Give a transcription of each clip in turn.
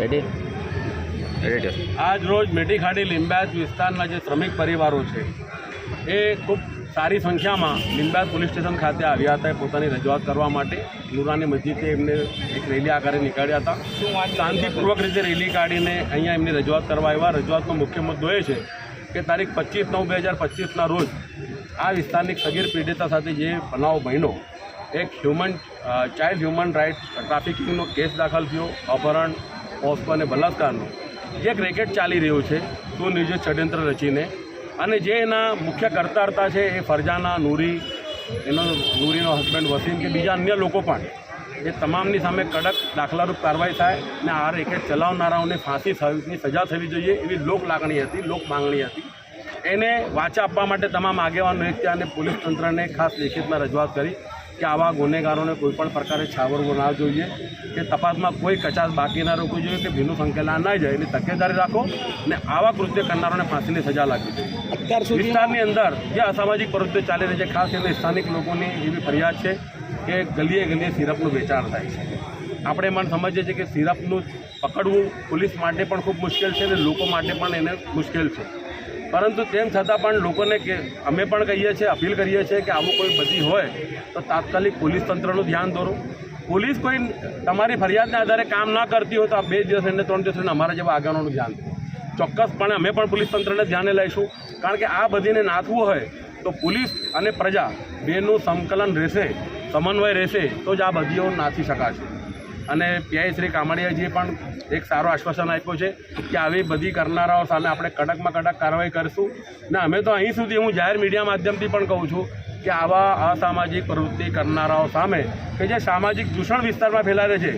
Ready editor આજ રોજ મેટીખાડી લીંબાયત વિસ્તારના જે શ્રમિક પરિવારો છે, એ ખૂબ સારી સંખ્યામાં લીંબાયત પોલીસ સ્ટેશન ખાતે આવ્યા હતા. પોતાની રજૂઆત કરવા માટે નુરાની મસ્જિદે એમને એક રેલી આકારે નીકળ્યા હતા. શાંતિપૂર્વક રીતે રેલી કાઢીને અહીંયા એમની રજૂઆત કરવા આવ્યા. રજૂઆતનો મુખ્ય મુદ્દો એ છે કે તારીખ પચીસ નવ બે હજાર પચીસના રોજ આ વિસ્તારની સગીર પીડિતા સાથે જે બનાવ બન્યો, એક હ્યુમન ચાઇલ્ડ હ્યુમન રાઇટ્સ ટ્રાફિકિંગનો કેસ દાખલ થયો, અપહરણ પોસ્કો અને બલાત્કારનો. જે એક રેકેટ ચાલી રહ્યું છે સુનિયોજિત ષડયંત્ર રચીને. અને જે એના મુખ્ય કરતા છે એ ફરજાના નૂરી, એનો નૂરીનો હસબન્ડ વસીમ કે બીજા અન્ય લોકો પણ, એ તમામની સામે કડક દાખલારૂપ કાર્યવાહી થાય અને આ રેકેટ ચલાવનારાઓને ફાંસી થવાની સજા થવી જોઈએ એવી લોક લાગણી હતી, લોક માંગણી હતી. એને વાચા આપવા માટે તમામ આગેવાનો એક ત્યાં અને પોલીસ તંત્રને ખાસ લેખિતમાં રજૂઆત કરી. કે આવા ગુનેગારોને કોઈ પણ પ્રકારે છાવરવો ના જોઈએ કે તપાસમાં કોઈ કચાશ બાકી ના રોકવી જોઈએ કે ભીનું સંકેલા ના જાય એની તકેદારી રાખો અને આવા કૃત્ય કરનારોને ફાંસીની સજા લાગવી જોઈએ. અત્યાર સુધી વિસ્તારની અંદર જે અસામાજિક પ્રવૃત્તિઓ ચાલી રહી છે ખાસ કરીને સ્થાનિક લોકોની એવી ફરિયાદ છે કે ગલીએ ગલીએ સિરપનું વેચાણ થાય છે. આપણે પણ સમજીએ છીએ કે સિરપનું પકડવું પોલીસ માટે પણ ખૂબ મુશ્કેલ છે અને લોકો માટે પણ એને મુશ્કેલ છે. પરંતુ તેમ છતાં પણ લોકોને કે અમે પણ કહીએ છીએ, અપીલ કરીએ છીએ કે આવું કોઈ બધી હોય, તો તાત્કાલિક પોલીસ તંત્રનું ધ્યાન દોરો. પોલીસ કોઈ તમારી ફરિયાદના આધારે કામ ના કરતી હોય તો આ બે દિવસ એને, ત્રણ દિવસ અમારા જેવા આગળનું ધ્યાન દો. ચોક્કસપણે અમે પણ પોલીસ તંત્રને ધ્યાને લઈશું. કારણ કે આ બધીને નાથવું હોય, તો પોલીસ અને પ્રજા બેનું સંકલન રહેશે, સમન્વય રહેશે, તો જ આ બધીઓ નાથી શકાશે. અને પીઆઈ શ્રી કામડિયાજીએ પણ એક સારો આશ્વાસન આપ્યું છે કે આવી બધી કરનારાઓ સામે આપણે કડકમાં કડક કાર્યવાહી કરીશું. ને અમે તો અહીં સુધી હું જાહેર મીડિયા માધ્યમથી પણ કહું છું કે આવા અસામાજિક પ્રવૃત્તિ કરનારાઓ સામે કે જે સામાજિક દૂષણ વિસ્તારમાં ફેલાવે છે,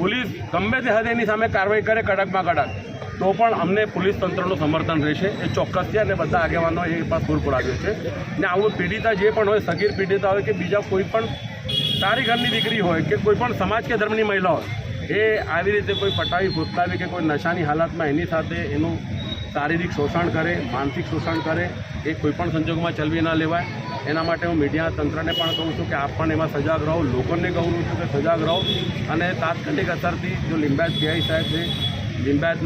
પોલીસ ગમે તે હદે એની સામે કાર્યવાહી કરે કડકમાં કડક, તો પણ અમને પોલીસ તંત્રનું સમર્થન રહેશે. એ ચોક્કસ છે અને બધા આગેવાનો એ પણ પૂર આવ્યો છે. ને આવું પીડિતા જે પણ હોય, સગીર પીડિતા હોય કે બીજા કોઈ પણ સારી ઘરની દીકરી હોય કે કોઈ પણ સમાજ કે ધર્મની મહિલા હોય, એ આવી રીતે કોઈ પટાવી ભૂતલાવી કે કોઈ નશાની હાલતમાં એની સાથે એનું શારીરિક શોષણ કરે, માનસિક શોષણ કરે, એ કોઈ પણ સંજોગોમાં ચલવી ન લેવાય. એના માટે હું મીડિયા તંત્રને પણ કહું છું કે આપ પણ એમાં સજાગ રહો. લોકોને કહું છું કે સજાગ રહો. અને તાત્કાલિક અસરથી જો લિંબાયત પીઆઈ સાહેબ છે લિંબાયત